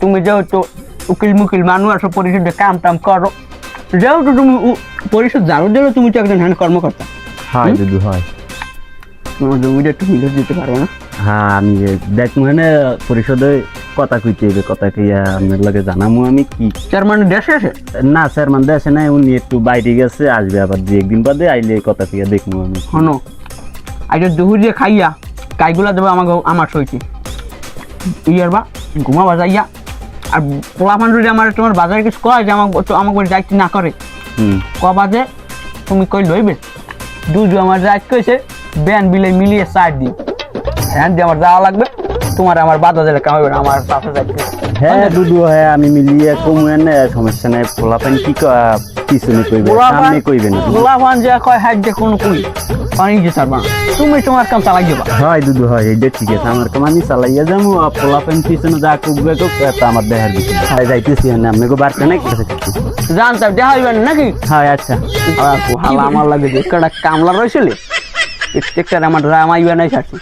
তুমি যেহেতু উকিল মুকিল মানুষ আছো পরিষদে কাম টাম করো। যেহেতু তুমি পরিষদ জানো দিলে তুমি তো একজন হ্যান্ড কর্মকর্তা। হয় দুদু হয়। তোমার জমিটা একটু মিলে দিতে পারো না? হ্যাঁ আমি দেখ মানে পরিষদে কথা কইতে হবে কথা কইয়া আপনার লগে জানামু আমি কি। চেয়ারম্যান দেশে আসে না স্যার মানে দেশে নাই উনি একটু বাইরে গেছে আসবে আবার দু একদিন বাদে আইলে কথা কইয়া দেখব আমি। শোনো আজকে দুপুর দিয়ে খাইয়া কাইগুলা দেবে আমাকে আমার সইতে। ইয়ার বা ঘুমাবা যাইয়া। আর পোলাপান যদি আমার তোমার বাজারে কিছু কয় যে আমার আমাকে বলে যাইতে না করে কবা যে তুমি কই লইবে? দুজু আমার যাইতে কইছে ব্যান বিলে মিলিয়ে সাইড দিই হ্যাঁ যে আমার যাওয়া লাগবে। তোমার আমার বাদ দিলে কামাবে না আমার পাশে যাইতে হ্যাঁ দুদু হ্যাঁ আমি মিলিয়ে কমু এনে সমস্যা নাই। পোলাপান কি ক- পিছনে কইবে সামনে কইবে না। পোলাপান যে কয় যে কোনো কই পানি যে তারবা তুমি তোমার কাম চালাই যাবা। হয় দুদু হয় এটা ঠিক আছে। আমার কাম আমি চালাইয়া যাব আর পোলাপান পিছনে যা কুকবে কুক তা আমার দেহার বিষয় যাইতেছি আপনি গো বাড়তে নাই কাছে জানতাম দেখা হইবেন নাকি? হয় আচ্ছা। হালা আমার লাগে যে কামলা রয়েছিল একটা আমার রামাইবা নাই ছাড়ছি